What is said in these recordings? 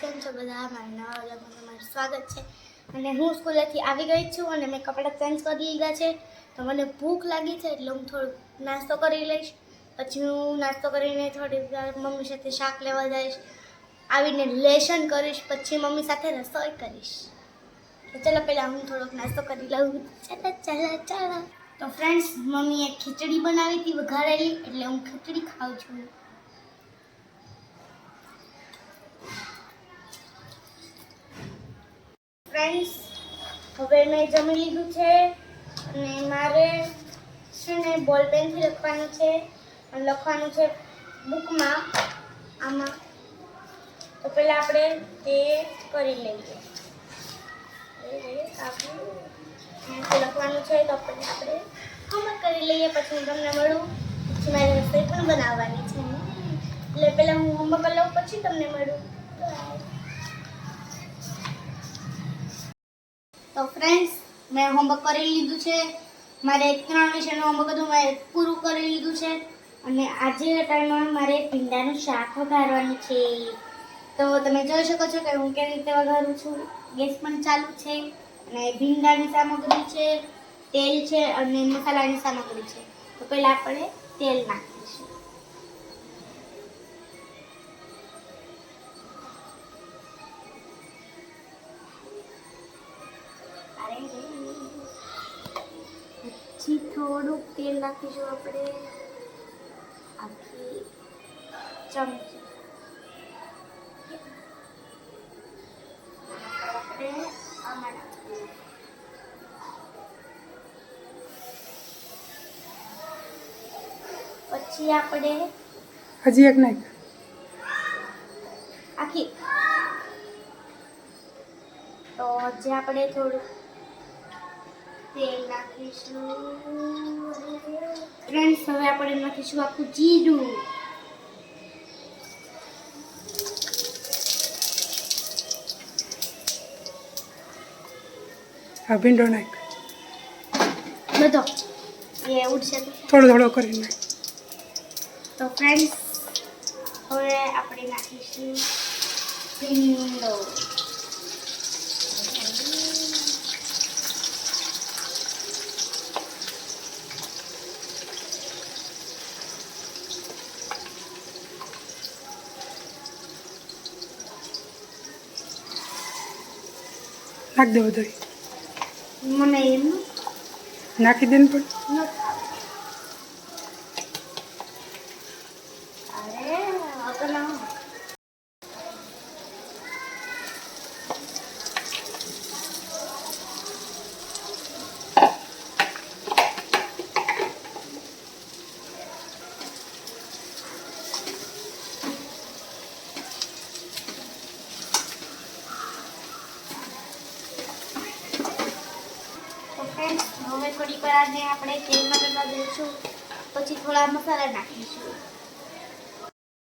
કેમ છો બધા? મારા નવા વ્લોગમાં તમારું સ્વાગત છે. અને હું સ્કૂલેથી આવી ગઈ છું અને મેં કપડાં ચેન્જ કરી લીધા છે. તો મને ભૂખ લાગી છે એટલે હું થોડુંક નાસ્તો કરી લઈશ. પછી હું નાસ્તો કરીને થોડીક મમ્મી સાથે શાક લેવા જઈશ. આવીને લેશન કરીશ. પછી મમ્મી સાથે રસોઈ કરીશ. ચલો પહેલાં હું થોડોક નાસ્તો કરી લઉં. ચાલો ચાલો ચાલો. તો ફ્રેન્ડ્સ મમ્મીએ ખીચડી બનાવી હતી, વઘારેલી. એટલે હું ખીચડી ખાઉં છું. ફ્રેન્ડ્સ હવે મેં જમી લીધું છે અને મારે છે ને બોલ પેનથી લખવાનું છે અને લખવાનું છે બુકમાં આમાં. તો પહેલાં આપણે તે કરી લઈએ. આપણું લખવાનું છે તો આપણે આપણે હોમવર્ક કરી લઈએ, પછી હું તમને મળું. પછી મારે રસોઈ પણ બનાવવાની છે. એટલે પહેલાં હું હોમવર્ક લઉં, પછી તમને મળું. Bye. તો ફ્રેન્ડ્સ મેં હોમવર્ક કરી લીધું છે. મારે ત્રણ વિષયનું હોમવર્ક હતું મેં પૂરું કરી લીધું છે. અને આજે ટાઈમમાં મારે ભીંડાનું શાક વઘારવાનું છે. તો તમે જોઈ શકો છો કે હું કેવી રીતે વઘારું છું. ગેસ પણ ચાલુ છે અને ભીંડાની સામગ્રી છે, તેલ છે અને મસાલાની સામગ્રી છે. તો પહેલાં આપણે તેલ નાખીશું થોડુંક તેલ નાખીશું આપણે આખી ચમચી. આપણે આમાં નાખીશું. પછી આપણે હજી એક નાખ. આખી. તો હજી આપણે થોડું તેલ નાખીશું ફ્રેન્ડ્સ હવે આપણે નાખીશું આખું જીરું. આ ભીંડો નાખ. બધો. એ ઉડશે થોડો થોડો કરી નાખ. તો ફ્રેન્ડ્સ હવે આપણે નાખીશું ભીંડો. નાખ દે બધો મને એમ નાખી દે ને પણ. અરે હવે ના તો ફ્રેન્ડ્સ હવે થોડી વાર આને આપણે તેલમાં કરવા દઈશું પછી થોડા મસાલા નાખીશું.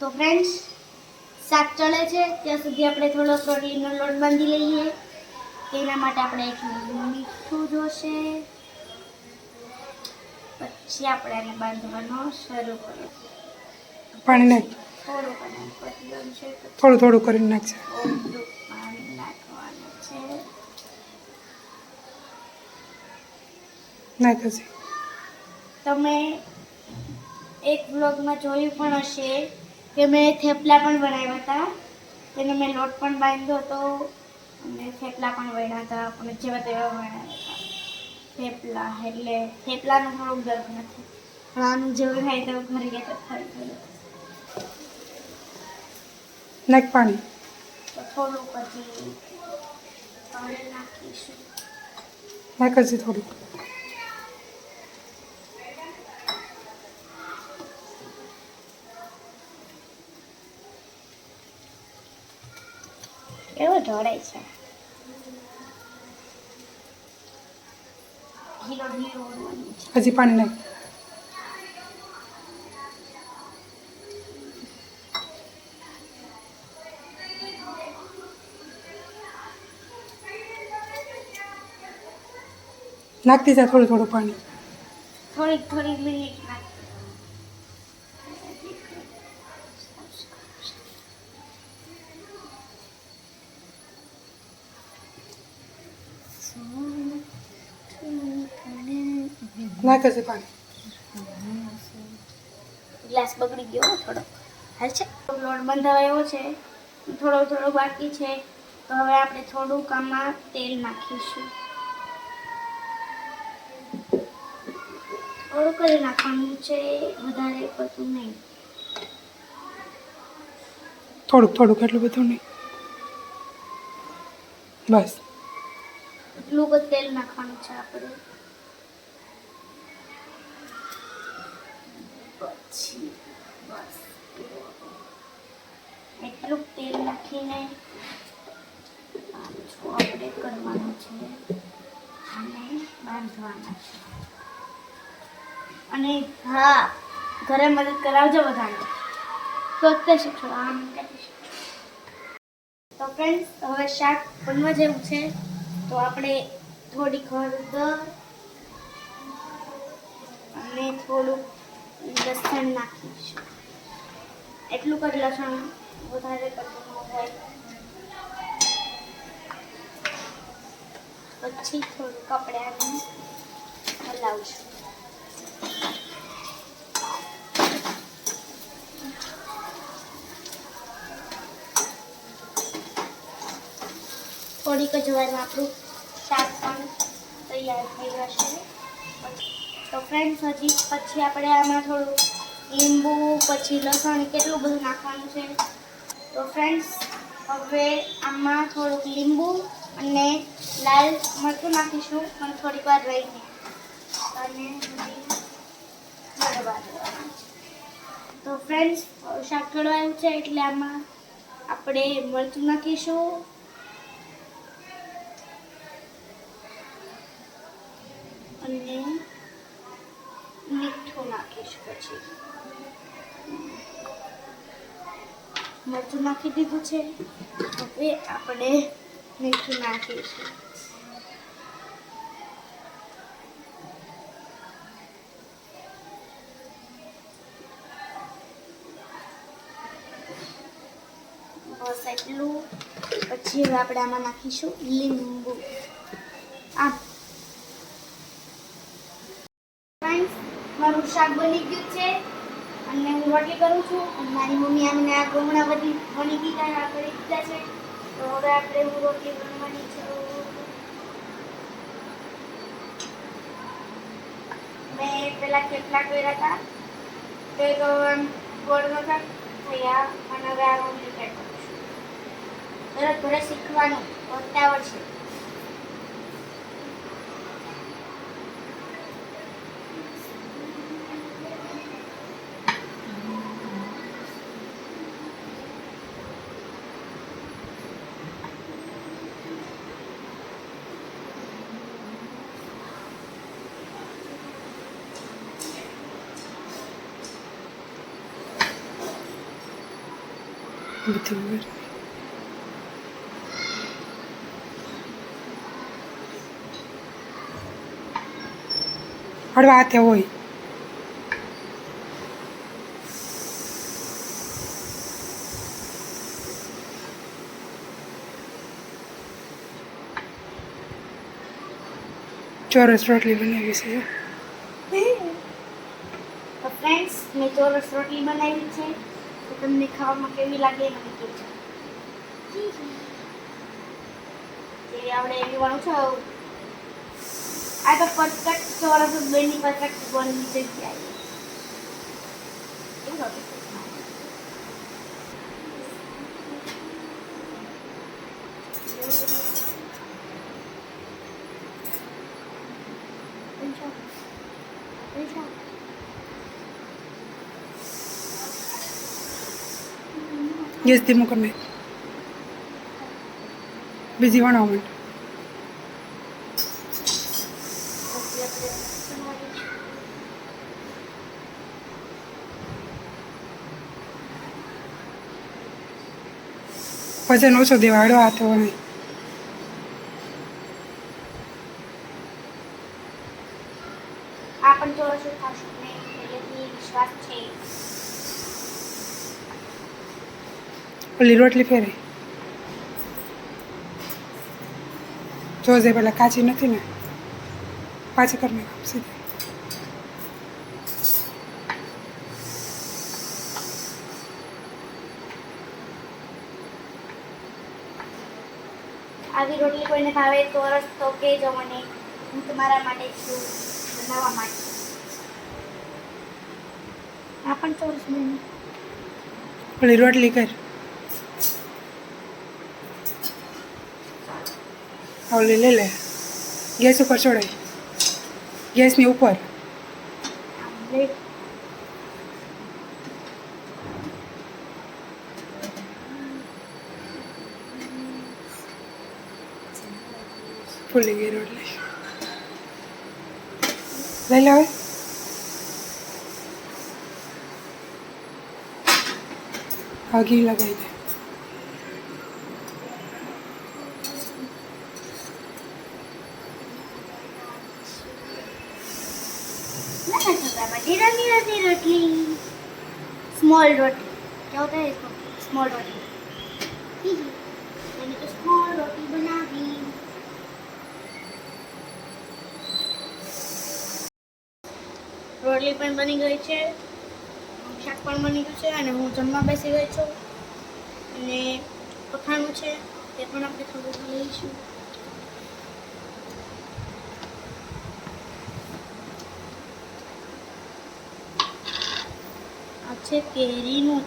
તો ફ્રેન્ડ્સ શાક ચડે છે. ત્યાં સુધી આપણે થોડો પ્રોટીનનો લોટ બાંધી લઈએ. તેના માટે આપણે એક મીઠું જોશે. પછી આપણે એને બાંધવાનો શરૂ કરીએ. પાણી નાખ. થોડું થોડું કરીને નાખશે થોડું પાણી નાખવાનું છે નાખ છે તમે એક બ્લોગમાં જોયું પણ હશે કે મેં થેપલા પણ બનાવ્યા હતા. તેને મેં લોટ પણ બાંધ્યો હતો. અને થેપલા પણ વણ્યા હતા. પણ જેવા તેવા વણ્યા હતા. થેપલા એટલે થેપલાનું થોડુંક દર્દ નથી. પણ આનું જેવું થાય તેવું ઘરે ગયા તો ગયું નાખ પાણી. થોડું પાણી નાખીશું. નાખ છે ઢીલો ઢીલો ઓળવાનું છે હજી પાણી નાખ નાખતી જા થોડું થોડું પાણી થોડીક થોડીક મિનિટ નાખ છે પાણી. ગ્લાસ બગડી ગયો થોડો હાલ છે. લોટ બંધાવાયો છે. થોડો થોડો બાકી છે. તો હવે આપણે થોડુંક આમાં તેલ નાખીશું. થોડુંક જ નાખવાનું છે. વધારે પડતું નહીં. થોડુંક થોડુંક એટલું બધું નહીં. બસ. એટલું જ તેલ નાખવાનું છે આપણે. પછી બસ એટલું તેલ નાખીને પાછું આપણે કરવાનું છે અને બાંધવાના છે. અને હા, ઘરે મદદ કરાવજો બધાને. તો શીખો, આમ તો ફ્રેન્ડ્સ હવે શાક બનવા જેવું છે, તો આપણે થોડીક હળદર અને થોડુંક લસણ નાખીશું. એટલું જ લસણ વધારે પડતું હોય. પછી થોડું કપડાને હલાવશું. થોડીક જ વારમાં આપણું શાક પણ તૈયાર થઈ જશે. તો ફ્રેન્ડ્સ હજી પછી આપણે આમાં થોડું લીંબુ, પછી લસણ કેટલું બધું નાખવાનું છે તો ફ્રેન્ડ્સ હવે આમાં થોડુંક લીંબુ અને લાલ મરચું નાખીશું, પણ થોડીક વાર રહીને અને. તો ફ્રેન્ડ્સ શાક ચડવાયું છે, એટલે આમાં આપણે મરચું નાખીશું અને મરચું નાખી દીધું છે. હવે આપણે મીઠું નાખીશું. બસ એટલું. પછી હવે આપણે આમાં નાખીશું લીંબુ. આમ ફ્રેન્ડ્સ મારું શાક બની ગયું છે. અને હું રોટલી કરું છું. અને મારી મમ્મી અમને આ ગમણા બધી બની દીધા આ કરી દીધા છે. તો હવે આપણે હું રોટલી બનવાની છે. મેં પેલા કેટલા કર્યા હતા. તે આમ ગોળ નતા થયા અને હવે આ રોટલી કરું છું. તરત ઘરે શીખવાનું ઉતાવળ છે. બધું. હળવા હાથે હોય ચોરસ રોટલી બનાવી છે ફ્રેન્ડ્સ મેં ચોરસ રોટલી બનાવી છે તો તમને ખાવામાં કેવી લાગે એ મને કહેજો જે આપણે એવી વાળું છે, આ તો પરફેક્ટ ચોરસ બેની પરફેક્ટ બની જગ્યાએ એવું લાગે? ગેસ ધીમો કરી નાખ બીજી માંડ પછી નો ઓછો દેવા હળવા હાથે વણાય ઓલી રોટલી ફેરવી. જોજે પેલા કાચી નથી ને પાછી કરી નાખ સીધી. આવી રોટલી કોઈને ભાવે તો અરસ તો કહેજો મને. હું તમારા માટે છું બનાવવા માટે. આ પણ ચોરસ બની રોટલી કર. ઓલી લઈ લે ગેસ ઉપર ચડાય ગેસની ઉપર. ફૂલી ગઈ રોટલી. લઈ લે હવે. આગી લગાવી દે. स्मॉल रोटी क्या होता है इसको स्मॉल रोटी मैंने तो स्मॉल रोटी बना दी રોટલી પણ બની ગઈ છે શાક પણ બની ગયું છે અને હું જમવા બેસી ગઈ છું અને પખાણું છે તે પણ આપણે થોડું લઈશું આ છે કેરીનું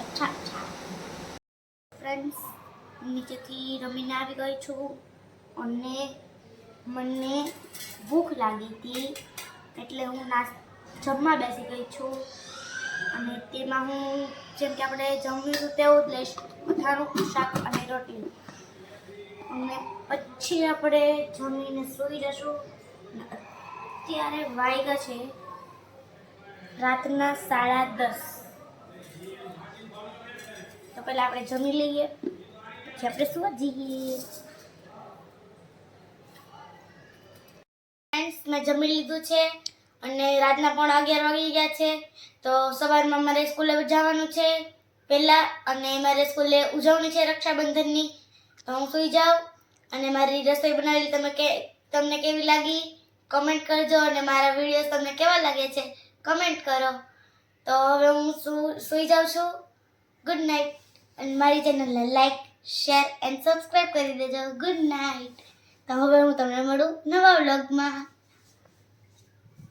અચ્છા અચ્છા ફ્રેન્ડ્સ નીચેથી રમીને આવી ગઈ છું. અને મને ભૂખ લાગી હતી, એટલે હું નાસ, જમવા બેસી ગઈ છું. અને તેમાં હું, જેમ કે આપણે હતું તેવું જ લઈશ અથાણું શાક અને રોટલી. અને પછી આપણે જમીને સૂઈ જશું. અત્યારે વાગ્યા છે રાતના સાડા દસ. તો પહેલાં આપણે જમી લઈએ. પછી આપણે સુવા જઈએ મેં જમી લીધું છે અને રાતના પણ અગિયાર વાગી ગયા છે. તો સવારમાં મારે સ્કૂલે જવાનું છે પહેલાં અને મારે સ્કૂલે ઉજવણી છે રક્ષાબંધનની. તો હું સૂઈ જાઉં અને મારી રસોઈ બનાવેલી તમે કે, તમને કેવી લાગી? કમેન્ટ કરજો અને મારા વિડીયોઝ તમને કેવા લાગે છે? કમેન્ટ કરો. તો હવે હું સુ- સૂઈ જાઉં છું. ગુડ નાઇટ અને મારી ચેનલને લાઈક શેર એન્ડ સબસ્ક્રાઈબ કરી દેજો. ગુડ નાઇટ તો હવે હું તમને મળું નવા વ્લોગમાં